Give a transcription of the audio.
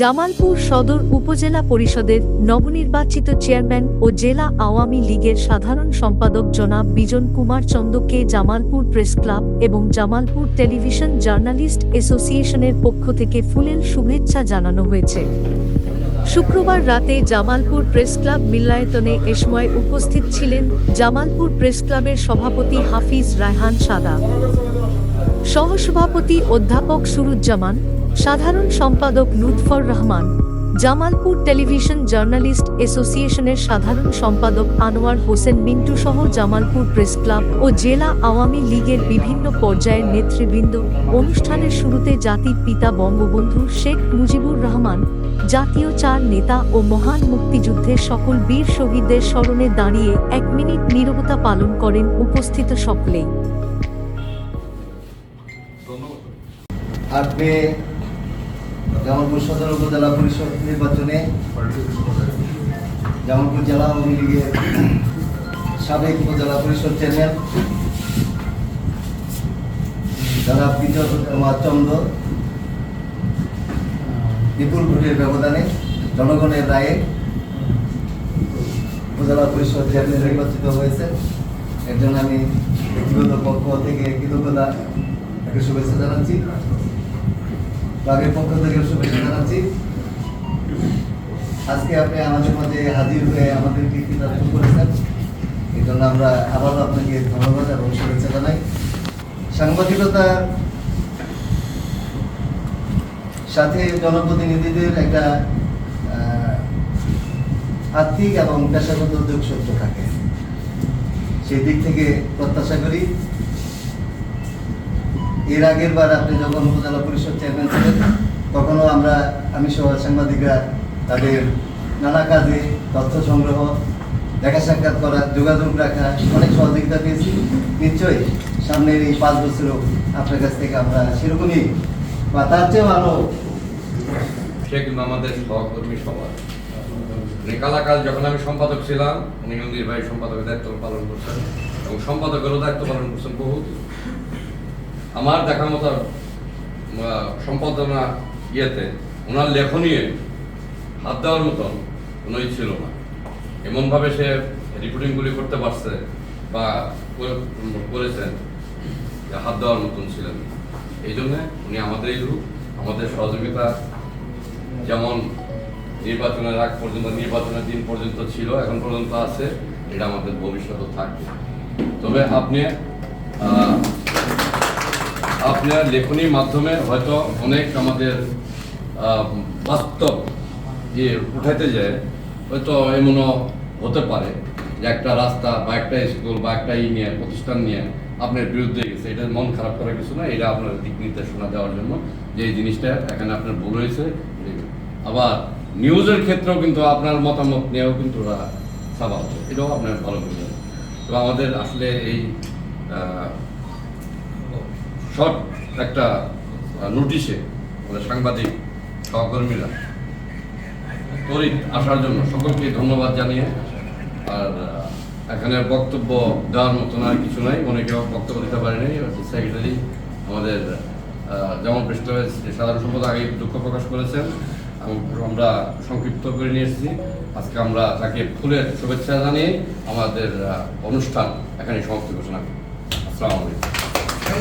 জামালপুর সদর উপজেলা পরিষদের নবনির্বাচিত চেয়ারম্যান ও জেলা আওয়ামী লীগের সাধারণ সম্পাদক জনাব বিজন কুমার চন্দকে জামালপুর প্রেস ক্লাব এবং জামালপুর টেলিভিশন জার্নালিস্ট অ্যাসোসিয়েশনের পক্ষ থেকে ফুলেল শুভেচ্ছা জানানো হয়েছে। শুক্রবার রাতে জামালপুর প্রেস ক্লাব মিল্লায়তনে এ সময় উপস্থিত ছিলেন জামালপুর প্রেস ক্লাবের সভাপতি হাফিজ রায়হান সাদা। সহসভাপতি অধ্যাপক সুরুজ্জামান, সাধারণ সম্পাদক লুৎফর রহমান, জামালপুর টেলিভিশন জার্নালিস্ট অ্যাসোসিয়েশনের সাধারণ সম্পাদক আনোয়ার হোসেন মিন্টু সহ জামালপুর প্রেস ক্লাব ও জেলা আওয়ামী লীগের বিভিন্ন পর্যায়ের নেতৃবৃন্দ অনুষ্ঠানের শুরুতে জাতির পিতা বঙ্গবন্ধু শেখ মুজিবুর রহমান, জাতীয় চার নেতা ও মহান মুক্তিযুদ্ধের সকল বীর শহীদদের স্মরণে দাঁড়িয়ে এক মিনিট নীরবতা পালন করেন উপস্থিত সকলেই। আপনি জামালপুর সদর উপজেলা পরিষদ নির্বাচনে। জামালপুর জেলা আওয়ামী লীগের সাবেক উপজেলা পরিষদ চেয়ারম্যান। যারা বিজয় কুমার চন্দ্র। বিপুল ভোটের ব্যবধানে জনগণের রায়ে উপজেলা পরিষদ চেয়ারম্যান নির্বাচিত হয়েছে এর জন্য আমি ব্যক্তিগত পক্ষ থেকে কৃতজ্ঞতা, তাকে শুভেচ্ছা জানাচ্ছি। ক্লাবের পক্ষ থেকে শুভেচ্ছা জানাচ্ছি। আজকে আপনি আমাদের মাঝে হাজির হয়ে আমাদেরকে কৃতার্থ করেছেন। এই জন্য আমরা আবারও আপনাকে ধন্যবাদ এবং শুভেচ্ছা জানাই। সাংবাদিকতা সাথে জনপ্রতিনিধিদের একটা আর্থিক এবং পেশাগত উদ্যোগ সত্য থাকে। সেই দিক থেকে প্রত্যাশা করি। এর আগের বার আপনি যখন উপজেলা পরিষদ চেয়ারম্যান তখনও আমরা, আমি সহ সাংবাদিকরা তাদের নানা কাজে তথ্য সংগ্রহ, দেখা সাক্ষাৎ করা, যোগাযোগ রাখা, অনেক সহযোগিতা পেয়েছি। নিশ্চয়ই সামনের এই পাঁচ বছরও আপনার কাছ থেকে আমরা সেরকমই বা তার চেয়েও আরও সে কিন্তু আমাদের সহকর্মী সবার রেকালাকাল যখন আমি সম্পাদক ছিলাম, উনি নির্বাহী সম্পাদকের দায়িত্ব পালন করছেন এবং সম্পাদকেরও দায়িত্ব পালন করছেন বহুত আমার দেখা মতো সম্পাদনা ইয়েতে, ওনার লেখনীয় হাত দেওয়ার মতন কোনোই ছিল না। এমনভাবে সে রিপোর্টিংগুলি করতে পারছে বা করেছেন হাত দেওয়ার মতন ছিলেন। এই জন্যে উনি আমাদের এই গ্রুপ আমাদের সহযোগিতা যেমন নির্বাচনের আগ পর্যন্ত, নির্বাচনের দিন পর্যন্ত ছিল, এখন পর্যন্ত আছে, এটা আমাদের ভবিষ্যতে থাকবে। তবে আপনি আপনার লেখনীর মাধ্যমে হয়তো অনেক আমাদের বাস্তব যে উঠাইতে যায়, হয়তো এমনও হতে পারে যে একটা রাস্তা বা একটা স্কুল বা একটা ই নিয়ে, প্রতিষ্ঠান নিয়ে আপনার বিরুদ্ধে গেছে। এটা মন খারাপ করার কিছু না, এটা আপনার দিক নির্দেশনা দেওয়ার জন্য যে এই জিনিসটা এখানে আপনার ভুল হয়েছে আবার নিউজের ক্ষেত্রেও কিন্তু আপনার মতামত নিয়েও কিন্তু ওরা স্বাভাবিক এটাও আপনার ভালো বুঝবেন তো আমাদের আসলে এই শর্ট একটা নোটিশে আমাদের সাংবাদিক, সহকর্মীরা তরিত আসার জন্য সকলকে ধন্যবাদ জানিয়ে, আর এখানে বক্তব্য দেওয়ার মতন আর কিছু নাই। অনেকেও বক্তব্য দিতে পারেনি। সেক্রেটারি আমাদের যেমন পৃষ্ঠের সাধারণ সম্পাদক আগে দুঃখ প্রকাশ করেছেন, আম- আমরা সংক্ষিপ্ত করে নিয়ে এসেছি। আজকে আমরা তাকে ফুলের শুভেচ্ছা জানিয়ে আমাদের অনুষ্ঠান এখানে সমাপ্তি ঘোষণা করি। আসসালামু আলাইকুম।